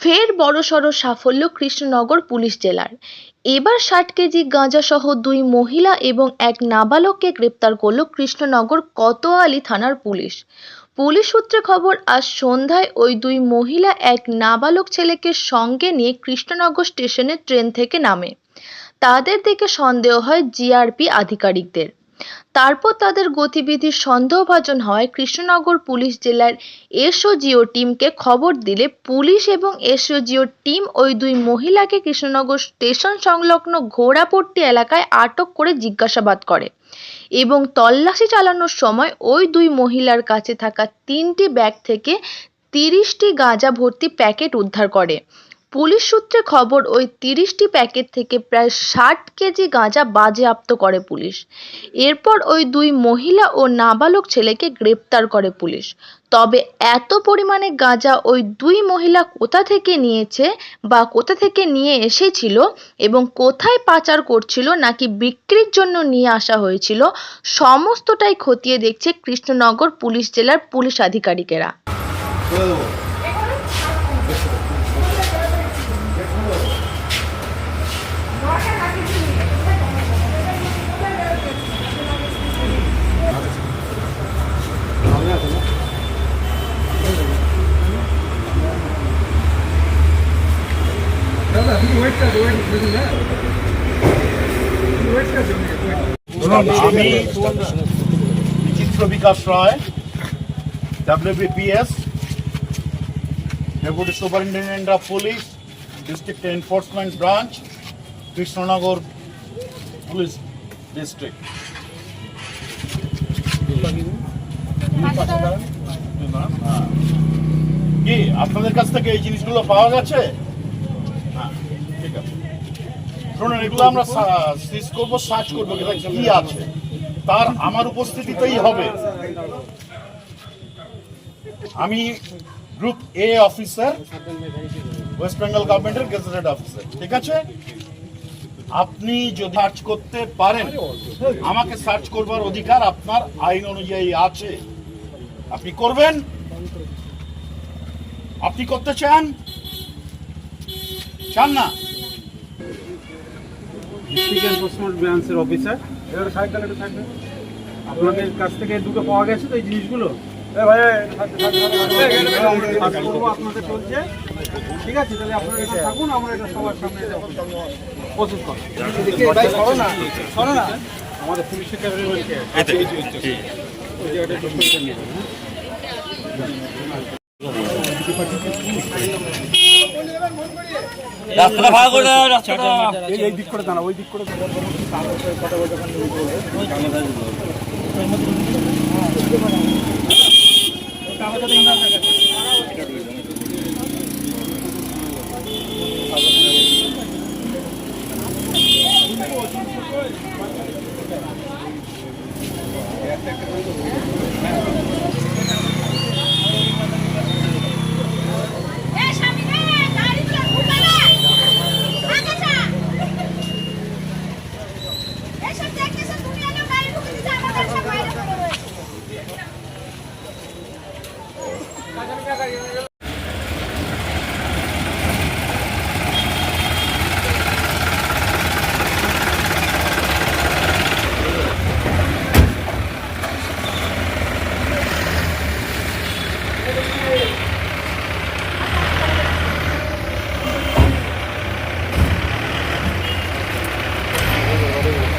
ফের বড়সড় সাফল্য কৃষ্ণনগর পুলিশ জেলার। এবার ষাট কেজি গাঁজাসহ দুই মহিলা এবং এক নাবালককে গ্রেপ্তার করল কৃষ্ণনগর কোতোয়ালি থানার পুলিশ। পুলিশ সূত্রে খবর, আজ সন্ধ্যায় ওই দুই মহিলা এক নাবালক ছেলেকে সঙ্গে নিয়ে কৃষ্ণনগর স্টেশনে ট্রেন থেকে নামে। তাদের দেখে সন্দেহ হয় জিআরপি আধিকারিকদের। তারপর তাদের গতিবিধির সন্দেহভাজন হওয়ায় কৃষ্ণনগর পুলিশ জেলার এসওজিও টিমকে খবর দিলে পুলিশ এবং এসওজিও টিম ওই দুই মহিলাকে কৃষ্ণনগর স্টেশন সংলগ্ন ঘোড়াপট্টি এলাকায় আটক করে জিজ্ঞাসাবাদ করে। এবং তল্লাশি চালানোর সময় ওই দুই মহিলার কাছে থাকা তিনটি ব্যাগ থেকে তিরিশটি গাঁজা ভর্তি প্যাকেট উদ্ধার করে। পুলিশ সূত্রে খবর, ওই তিরিশটি প্যাকেট থেকে প্রায় ষাট কেজি গাঁজা বাজেয়াপ্ত করে পুলিশ। এরপর ওই দুই মহিলা ও নাবালক ছেলেকে গ্রেপ্তার করে পুলিশ। তবে এত পরিমাণে গাঁজা ওই দুই মহিলা কোথা থেকে নিয়েছে বা কোথা থেকে নিয়ে এসেছিল এবং কোথায় পাচার করছিল নাকি বিক্রির জন্য নিয়ে আসা হয়েছিল, সমস্তটাই খতিয়ে দেখছে কৃষ্ণনগর পুলিশ জেলার পুলিশ আধিকারিকেরা। আমি Bichitra Bikash Roy WBPS deputy superintendent of police district enforcement branch Krishnanagar police district কি, আপনাদের কাছ থেকে এই জিনিসগুলো পাওয়া গেছে? শুনুন, এগুলো আমরা সিজ করব সার্চ করব কি আছে? তার আমার উপস্থিতিতেই হবে। আমি group A officer West Bengal গভর্নমেন্টের গেজেটেড অফিসার ঠিক আছে? আপনি যদি সার্চ করতে পারেন, আমাকে সার্চ করবার অধিকার আপনার আইন অনুযায়ী আছে। আপনি করবেন? আপনি করতে চান? চান না এনফোর্সমেন্ট ব্রাঞ্চের অফিসার এবার সাইকেল একটু থাকবে আপনাদের কাছ থেকে দুটো পাওয়া গেছে তো এই জিনিসগুলো আপনাদের চলছে ঠিক আছে তাহলে এটা থাকুন আমরা এটা সবার সামনে প্রস্তুত করো না আমাদের পুলিশের রাস্তাটা ভাগ করে দাও, রাস্তাটা। এই এই দিক করে দাঁড়া ওই দিক করে কথা বলতে এ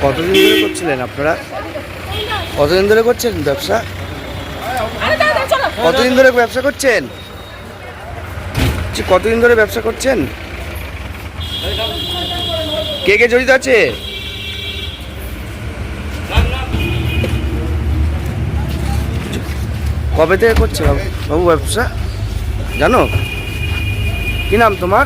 কতদিন ধরে করছিলেন আপনারা? কতদিন ধরে করছেন ব্যবসা? কতদিন ধরে ব্যবসা করছেন? কতদিন ধরে ব্যবসা করছেন? কে কে জড়িত আছে? কবে থেকে করছে বাবু ব্যবসা? জানো? কি নাম তোমার?